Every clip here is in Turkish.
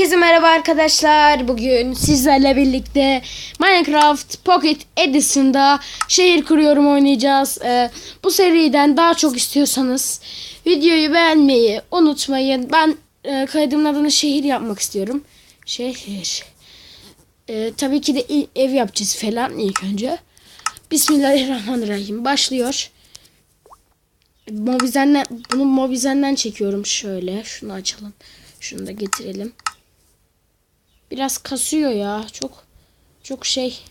Herkese merhaba arkadaşlar. Bugün sizlerle birlikte Minecraft Pocket Edition'da şehir kuruyorum oynayacağız. Ee, bu seriden daha çok istiyorsanız videoyu beğenmeyi unutmayın. Ben e, kaydımın adını şehir yapmak istiyorum. Şehir. Ee, tabii ki de ev yapacağız falan ilk önce. Bismillahirrahmanirrahim. Başlıyor. Mobizen'den, bunu Mobizen'den çekiyorum şöyle. Şunu açalım. Şunu da getirelim. Biraz kasıyor ya. Çok çok şey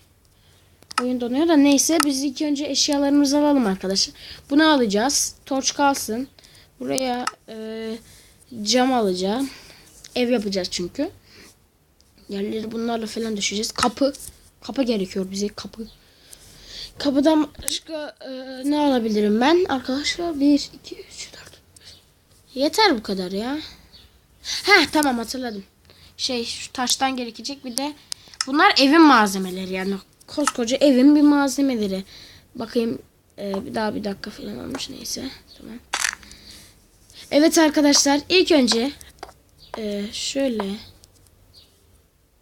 oyun donuyor da neyse biz ilk önce eşyalarımızı alalım arkadaşlar. Bunu alacağız. Torç kalsın. Buraya e, cam alacağım. Ev yapacağız çünkü. Yerleri bunlarla falan düşeceğiz. Kapı. Kapı gerekiyor bize kapı. Kapıdan başka e, ne alabilirim ben? Arkadaşlar 1, 2, 3, 4. Yeter bu kadar ya. Heh tamam hatırladım. Şey şu taştan gerekecek bir de bunlar evin malzemeleri yani koskoca evin bir malzemeleri. Bakayım e, bir daha bir dakika falan olmuş neyse tamam. Evet arkadaşlar ilk önce e, şöyle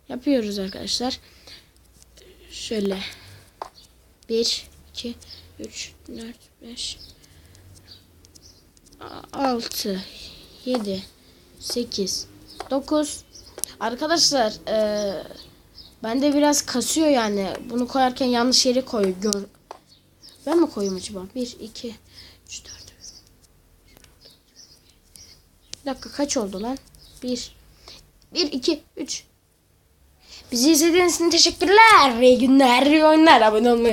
yapıyoruz arkadaşlar. Şöyle 1 2 3 4 5 6 7 8 9 Arkadaşlar eee bende biraz kasıyor yani. Bunu koyarken yanlış yere koy. Gör. Ben mi koyayım acaba? 1 2 3 4 Bir dakika kaç oldu lan? 1 1 2 3 Bizi izlediğiniz için teşekkürler. İyi günler, iyi oyunlar. Abone olmayı